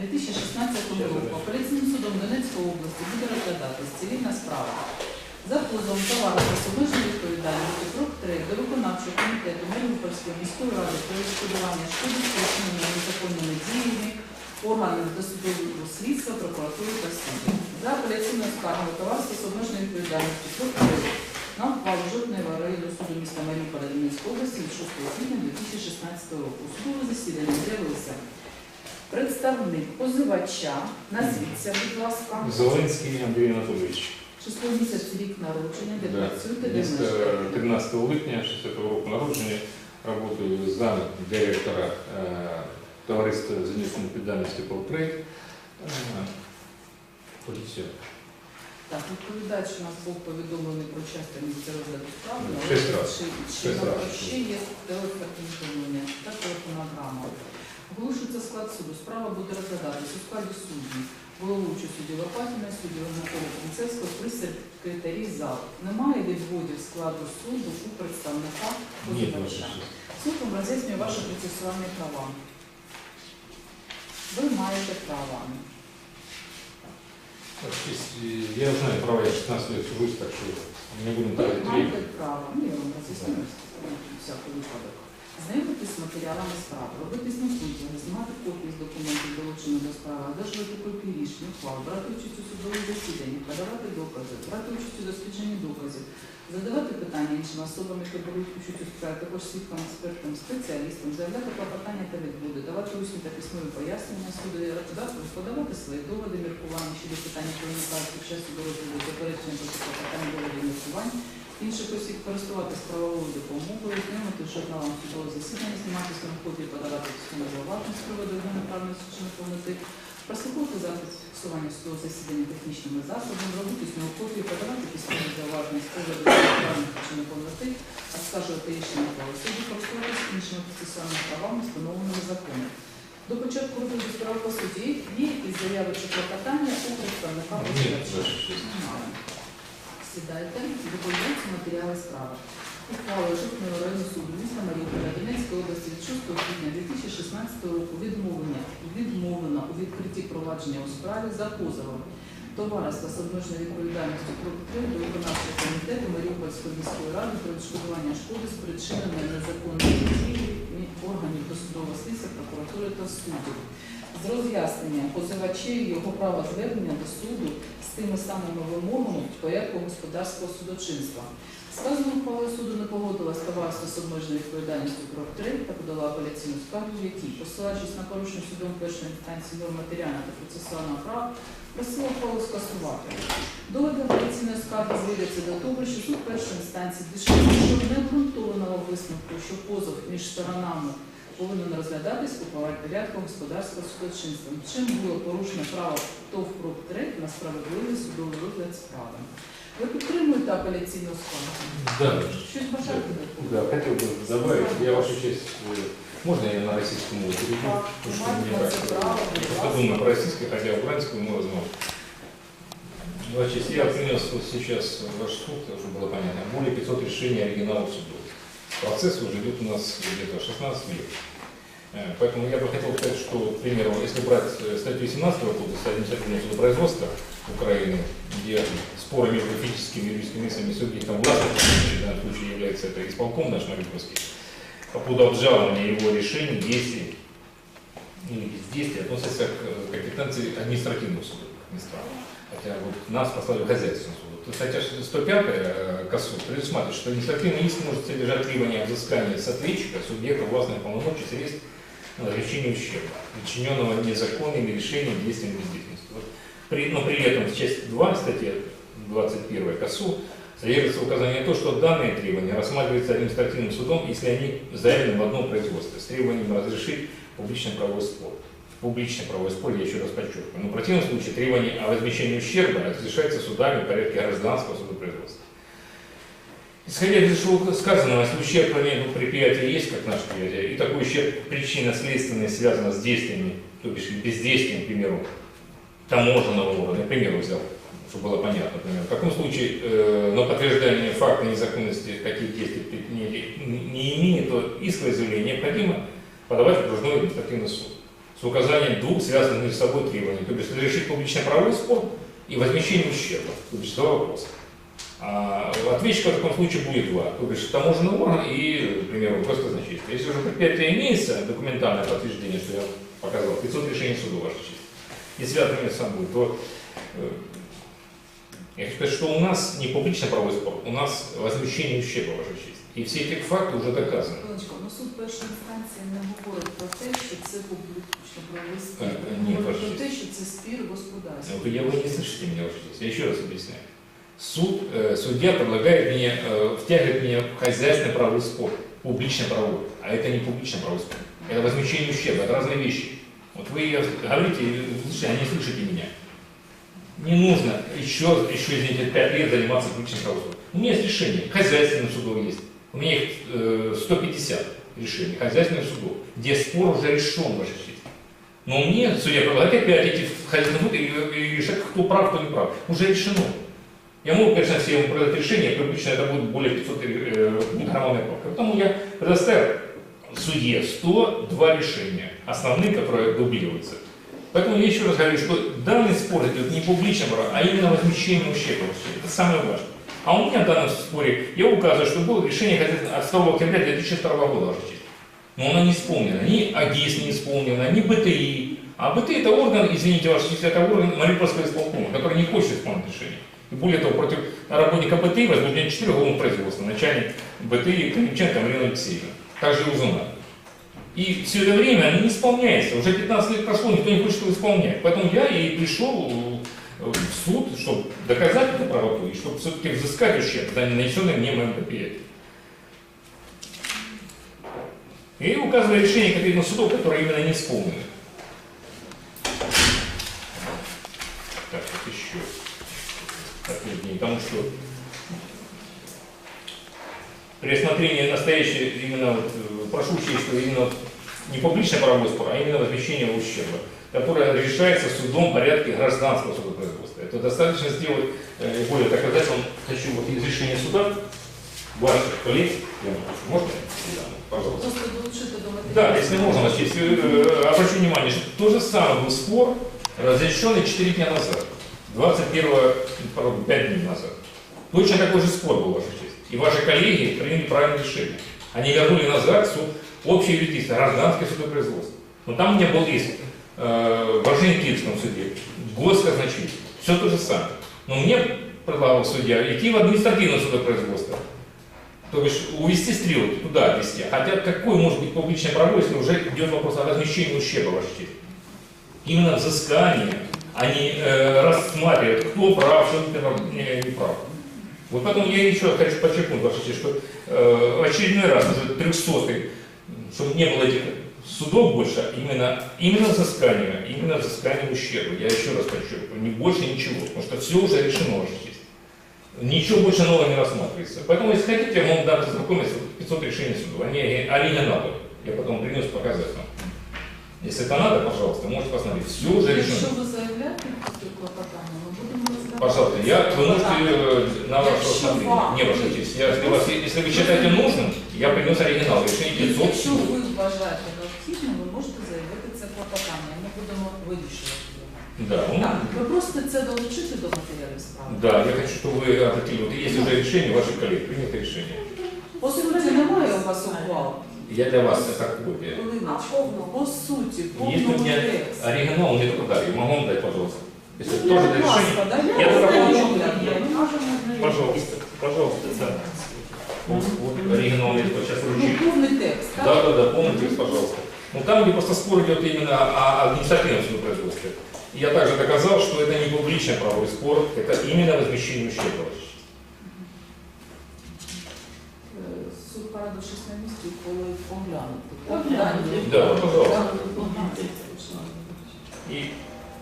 2016 року апеляційним судом Донецької області буде розглядатись цивільна справа за позовом товариства з обмеженою відповідальністю КРОК 3 до виконавчого комітету Маріупольської міської ради про відшкодування шкоди спричиненої незаконними діями органів досудового слідства, прокуратури та суду. За апеляційною скаргою товариства з обмеженою відповідальністю КРОК 3 на ухвалу жодного району суду міста Маріуполя Донецької області від 6 квітня 2016 року. Судове засідання з'явився представник позивача. Назвіться, будь ласка. Зеленський Андрій Анатолійович. Число місяць, рік народження, де Да. працюєте, де мешкаєте. 13 липня 60 року народження. Работаю зам директора е, товариства з інвестиційної відповідальності «Полтрейд». Все. Так, відповідач у нас був повідомлений про часто місце розгляду справи. але ще є телефон повідомлення та телефонограма. Оголошується склад суду. Справа буде розглядатись у складі судді. Головуючу судді Лопатіна, судді Миколи Принцевського при секретарі зал. Немає відводів складу суду у представника позивача. Суд вам роз'яснює ваші процесуальні права. Ви маєте права. Так, есть, э, Я знаю права, я 16 лет сужусь, так что не будем тратить маєте право, ні, я вам роз'яснюю всякий випадок. Знайомитись з матеріалами справи, робити знакомлення, знімати копії з документів, долучених до справи, одержувати копії рішень, ухвал, брати участь у судових засіданнях, подавати докази, брати участь у дослідженні доказів, задавати питання іншим особам, які беруть участь у справі, також свідкам, експертам, спеціалістам, заявляти клопотання та відводи, давати усні та письмові пояснення суду, подавати свої доводи, міркування щодо питання, виникають під час судового заперечення проти клопотання доводів міркувань, інших осіб користуватись правовою допомогою, знайомити з журналом судового засідання, знімати самоході, подавати письмову зауваження з приводу неправильної чи неповноти, прослуховувати запис фіксування судового засідання технічними засобами, робити з нього копії, подавати письмові зауваження з приводу неправильної чи неповноти, оскаржувати рішення ухвали суду, користуватись іншими процесуальними правами, встановленими законом. До початку розгляду справи по суді є якісь заяви чи клопотання у представника Ні, позивача? ваша честь. Немає. Сідайте, доповідаються матеріали справи. Ухвала Житного районного суду міста Маріуполя Донецької області від 6 квітня 2016 року відмовлення відмовлено у відкритті провадження у справі за позовом товариства з обмеженою відповідальністю про до виконавчого комітету Маріупольської міської ради про відшкодування шкоди спричиненої незаконною дією органів досудового слідства, прокуратури та судів. З роз'ясненням позивачів його права звернення до суду з тими самими вимогами порядку господарського судочинства. Сказано ухвалою суду не погодилась товариство з обмеженою відповідальністю про 3 та подала апеляційну скаргу, в якій, посилаючись на порушення судом першої інстанції норм матеріального та процесуального права, просила ухвалу скасувати. Доводи апеляційної скарги зводяться до того, що суд першої інстанції дійшов до необґрунтованого висновку, що позов між сторонами повинен розглядатись у порядку господарського судочинства, чим було порушено право ТОВ ПРОК 3 на справедливий судовий розгляд справи. Ви підтримуєте апеляційну скаргу? Да, Щось бажаєте? да, хотел бы добавить, я вашу честь, э, можно я на российском мову перейду? Так, Потому что маєте мне на це нравится. право, будь Просто ласка. думаю про российский, хотя украинскую мы возможно. Ваша честь, я принес вот сейчас в ваш суд, чтобы было понятно, более 500 решений оригиналов судов. Процесс уже идет у нас где-то 16 лет. Э, Поэтому я бы хотел сказать, что, к примеру, если брать э, статью 17 Кодекса административного судопроизводства Украины, где споры между физическими и юридическими лицами субъектом власти, в данном случае является это исполком наш Марипольский, по поводу обжалования его решений, действий или бездействия относятся к э, компетенции административного суда, как странно. Хотя вот нас послали в хозяйственный суд. Вот Статья 105 э, КАСУ предусматривает, что административный иск может содержать требования о взыскании с ответчика, субъекта властных полномочий, средств на возмещение ущерба, причиненного незаконными решениями, действиями бездеятельности. Вот при, но при этом в части 2 статьи 21 КАСУ содержится указание на то, что данные требования рассматриваются административным судом, если они заявлены в одном производстве, с требованием разрешить публичный правовой спор. Публичный правовой спор, я еще раз подчеркиваю. Но в противном случае требование о возмещении ущерба разрешается судами в порядке гражданского судопроизводства. Исходя из сказанного, если ущерб между предприятия есть, как наше предприятие, и такой ущерб причинно-следственный связан с действиями, то бишь бездействием, к примеру, таможенного органа, я пример взял, чтобы было понятно, например. В таком случае э, на подтверждение факта незаконности таких действий не, не имеет, то исковое заявление необходимо подавать в окружной административный суд. С указанием двух связанных между собой требований, то есть разрешить публично-правовой спор и возмещение ущерба, то есть два вопроса. А ответчика в таком случае будет два, то есть таможенный орган и, к примеру, госказначейство. Если уже предприятие имеется документальное подтверждение, что я показал, 500 решений суда, ваша честь, и связано между собой, то э, я хочу сказать, что у нас не публично-правовой спор, у нас возмещение ущерба, ваша честь. І всі ці факти вже доказані. Хвилиночку, ну суд першої інстанції не говорить про те, що це публічно правовий спір. Е, Він ні, говорить ваша про честь. те, що це спір господарства. Вот я вы не слышите меня, ваша честь. Я еще раз объясняю. Суд, э, судья предлагает мне, э, втягивает меня в хозяйственный правовой спор, публично-правовой. А это не публично-правовой спор. Это возмещение ущерба, это разные вещи. Вот вы говорите, и слушайте, а не слышите меня. Не нужно еще, еще извините, пять лет заниматься публичным правосудием. У меня есть решение, хозяйственным судом есть. У меня их э, 150 решений хозяйственных судов, где спор уже решен, ваша честь. Но мне, судья предлагает опять идти в хозяйственный суд и, решать, кто прав, кто не прав. Уже решено. Я могу, конечно, ему продать решение, обычно это будет более 500 э, граммовной правки. Поэтому я предоставил судье 102 решения, основные, которые дублируются. Поэтому я еще раз говорю, что данный спор идет не публично, а именно возмещение ущерба. Это самое важное. А у меня в данном споре, я указываю, что было решение от 2 октября 2002 года, честь. Но оно не исполнено. Ни АГИС не исполнено, ни БТИ. А БТИ это орган, извините, честь, это орган Мариупольского исполкома, который не хочет исполнить решение. И более того, против работника БТИ возбуждено 4 уголовных производства. Начальник БТИ Климченко Марина Алексеевна. Также жена. И все это время оно не исполняется. Уже 15 лет прошло, никто не хочет его исполнять. Поэтому я и пришел в суд, чтобы доказать эту правоту, и чтобы все-таки взыскать ущерб за нанесенный мне моим предприятием. И указываю решение конкретно судов, которые именно не исполнены. Так, вот еще. Не потому что при рассмотрении настоящей, именно вот, э, прошу учесть, что именно не публичный правовой спор, а именно возмещение ущерба, которое решается судом в порядке гражданского судопроизводства. Это достаточно сделать э, более доказательным. Хочу вот из решения суда ваших коллег, я прошу, можно? Да, пожалуйста. Да, если можно, ваша честь, э, обращу внимание, что то же самое был спор, разрешенный 4 дня назад, 21 пардон, 5 дней назад. Точно такой же спор был, ваша честь. И ваши коллеги приняли правильное решение. Они вернули назад суд общее юридическое, гражданское судопроизводство. Но там у меня был иск э, в Орджоникидском суде, госказначейство, все то же самое. Но мне предлагал судья идти в административное судопроизводство. То есть увести стрелки туда вести. Хотя какой может быть публичное право, если уже идет вопрос о возмещении ущерба, честь? Именно взыскание, а не э, рассматривать, кто прав, прав. Не, не прав. Вот поэтому я еще хочу подчеркнуть, ваша честь, что э, очередной раз, уже 300 чтобы не было этих судов больше, а именно, именно взыскание, именно взыскание ущерба. Я еще раз подчеркиваю, не больше ничего, потому что все уже решено, ваша честь. Ничего больше нового не рассматривается. Поэтому, если хотите, я могу дать знакомиться 500 решений судов. Они оригиналы. Я потом принес показать вам. Если это надо, пожалуйста, можете посмотреть. Все уже Якщо решено. ви заявляєте таке Пожалуйста, я, вы можете Клопотання. э, на ваше Якщо усмотрение. вам- Не, ваша честь. Я, если, вас, если вы считаете нужным, я принес оригинал. Решение 500 Якщо судов. ви вважаєте необхідним, ви можете заявити це клопотання. Ми будемо вирішувати його. Да, он- Так, ви просите це долучити до матеріалів справи? да, я хочу, чтобы вы обратили, вот есть уже решение ваших коллег, принято решение. По суті, немає у вас ухвал. Я для вас это копия. Хвилиночку. По суті, Есть у повного меня тексту. оригинал, мне только дали. Могу вам дать, пожалуйста. Если Ну, тоже будь для ласка, решения. дай Я только получу. Пожалуйста, пожалуйста, да. Вот, вот оригинал мне только сейчас Ну, вручили. повний текст, так? Да, да, да, полный текст, пожалуйста. Ну там, где просто спор идет именно о административном судопроизводстве. Я также доказал, что это не публичный правовой спор, это именно возмещение ущерба. Е, Суд порадившись на місці, коли поглянути. Поглянути. Да, пожалуйста.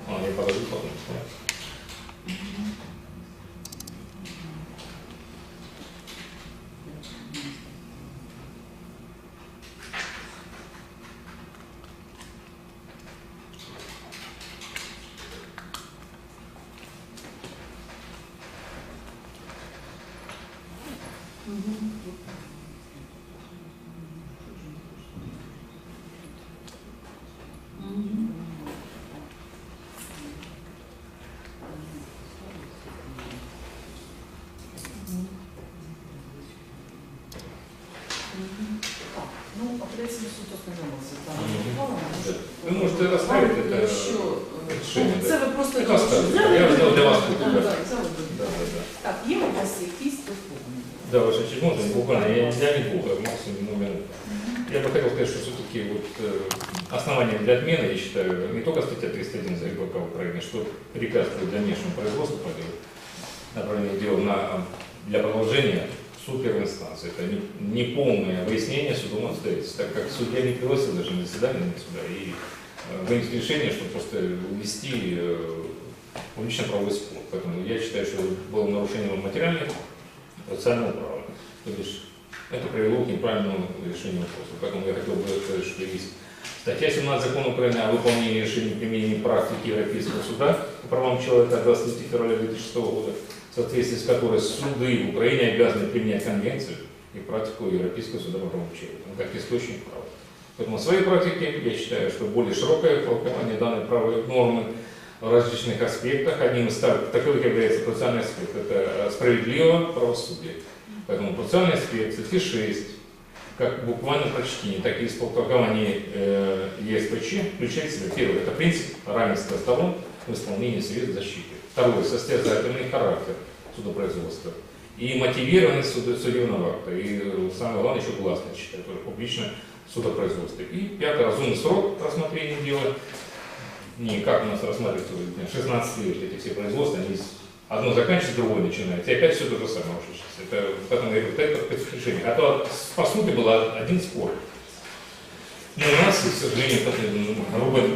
Поглянути. И... А, я подожду потом. Мгм. Ви можете розставити це Якщо, е, рішення, Це да. ви просто Це оставте. Я взяв для вас тут, Так, да. так, взяли ви. Да, да, да. Так, є у вас якісь доповнення? Да, ваша честь, можно буквально, я, я не долго, максимум ну, минут. Я бы хотел сказать, что все-таки вот, э, основанием для отмены, я считаю, не только статья 301 за ГБК Украины, что препятствует дальнейшему производству по делу, направление дела на, для продолжения в суд первой инстанции. Это не, не полное выяснение судом обстоятельств, так как судья не пригласил даже на заседание на суда и э, вынес решение, что просто увести э, публично-правовой спор. Поэтому я считаю, что было нарушение материальных процессуального права. То есть это привело к неправильному решению вопроса. Поэтому я хотел бы сказать, что есть статья 17 закона Украины о выполнении решений применения практики Европейского суда по правам человека от 23 февраля 2006 года, в соответствии с которой суды в Украине обязаны применять конвенцию и практику Европейского суда по ну, как источник права. Поэтому в своей практике я считаю, что более широкое толкование данной правовой нормы в различных аспектах. Одним из так- таковых является процессуальный аспект. Это справедливое правосудие. Поэтому процессуальный аспект статьи 6, как буквально прочтение, так и исполтолкование э, ЕСПЧ включает в себя первое, это принцип равенства сторон в исполнении средств защиты. Второе, состязательный характер судопроизводства и мотивированность суд- судебного акта. И э, самое главное, еще гласность, считаю, тоже публично судопроизводства. И пятое, разумный срок рассмотрения дела не как у нас рассматривается вот, 16 лет эти все производства, они одно заканчивается, другое начинается. И опять все то же самое уже сейчас. Это, поэтому я говорю, это решение. А то по сути был один спор. Но у нас, к сожалению, ну, грубое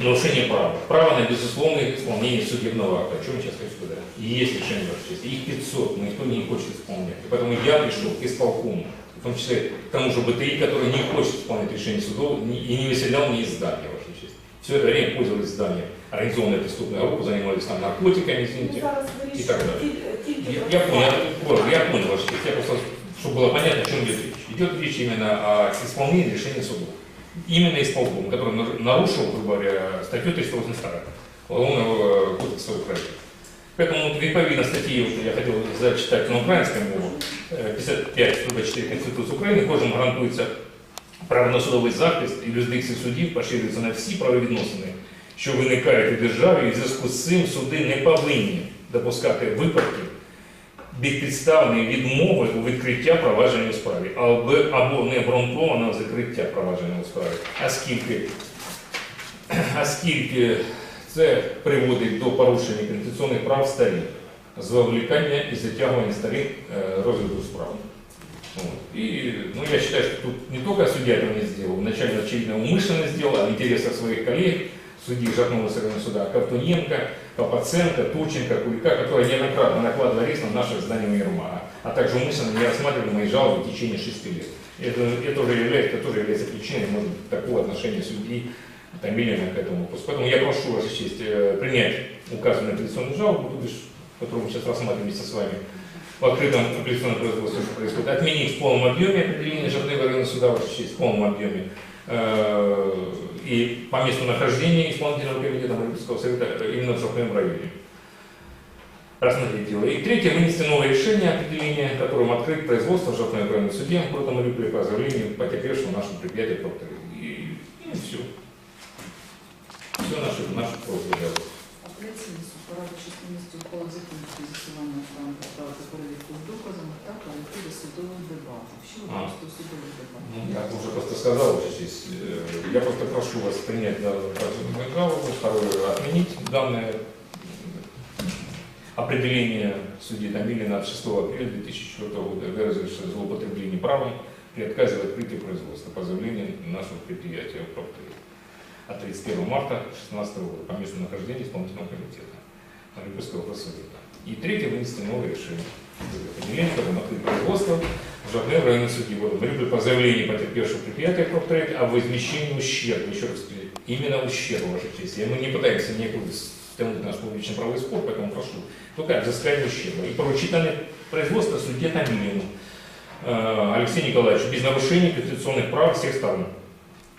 нарушение права. Право на безусловное исполнение судебного акта. О чем я сейчас хочу сказать? И есть решение вашей чести. Их 500, но никто не хочет исполнять. И поэтому я пришел к исполкому, в том числе к тому же БТИ, который не хочет исполнять решение судов ни- и не выселял ни из здания, вашей чести. Все это время пользовались зданием. Организованная преступная группа занимались там наркотиками, извините. зараз І так далі. вирішуємо тільки Я, про я це. понял, я, я понял, ваша честь. Я просто, чтобы было понятно, о чем идет речь. Идет речь именно о исполнении решения суда. Именно исполком, который нар- нарушил, грубо говоря, статью 382 Уголовного кодекса Украины. Поэтому вот відповідно статьи, вот я хотел зачитать на украинском мову, э, 55 4 Конституции України, кожному гарантується право на судовий захист і юрисдикції судів поширюється на всі правовідносини, що виникають у державі, і в зв'язку з цим суди не повинні допускати випадків безпідставної відмови у відкриття провадження у справі або, або необґрунтованого закриття провадження у справі, оскільки, оскільки це приводить до порушення конституційних прав сторін, зволікання і затягування сторін е, розгляду справи. Вот. И ну, я считаю, что тут не только судья этого не сделал, вначале, очевидно, умышленно сделал, а в интересах своих коллег, судьи Жахнова Северного суда, Ковтуненко, Попаценко, Турченко, Кулика, которые неоднократно накладывали арест на наше здание Ермага, а также умышленно не рассматривали мои жалобы в течение шести лет. Это, это, уже является, это тоже является причиной, может такого отношения судьи Томилина к этому вопросу. Поэтому я прошу, Ваша честь, э, принять указанную апелляционную жалобу, которую мы сейчас рассматриваем вместе с вами, в открытом апелляционном производстве что происходит, отменить в полном объеме определение Жирного района суда, Ваша честь, в полном объеме, э, и по месту нахождения исполнительного комитета Мариупольского совета именно в Жирном районе. Рассмотреть дело. И третье, вынести новое решение определения, которым открыть производство в Жирном районном суде города Мариуполя по заявлению потерпевшего нашего предприятия. И, и все. Все наши, наши просьбы. Апеляційний суд порадив частинності ухвали закінчити з'ясування стану справи та перевірку з доказами та перейти до судової дебати. Що ви А. просто судовий дебат? Ну, я уже просто сказал, что здесь, э, я просто прошу вас принять данную процедурную жалобу, второе, отменить данное определение судьи Томилина от 6 апреля 2004 года, выразившее злоупотребление правом при отказе в открытии производства по заявлению нашего предприятия «Проктори» от 31 марта 2016 года по месту нахождения исполнительного комитета Мариупольского горсовета. И третье, вынести новое решение. Определение, которым открыть производство в Жахне в районе судьи города Мариуполь по заявлению потерпевшего предприятия «Проктори» о возмещении ущерба. Еще раз именно ущерба, Ваша честь. И мы не пытаемся никуда стянуть наш публичный правовой спор, поэтому прошу только взыскание ущерба. И поручить данное производство судье Томилину э, Алексею Николаевичу без нарушения конституционных прав всех сторон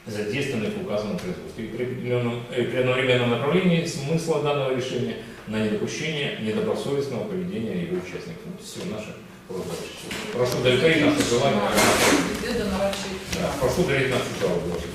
задействованных в указанном производстве. И при, э, при одновременном направлении смысла данного решения на недопущение недобросовестного поведения его участников. Вот все наше просьба. Прошу удовлетворить наше желание. Да, прошу удалить нашу жалобу, ваша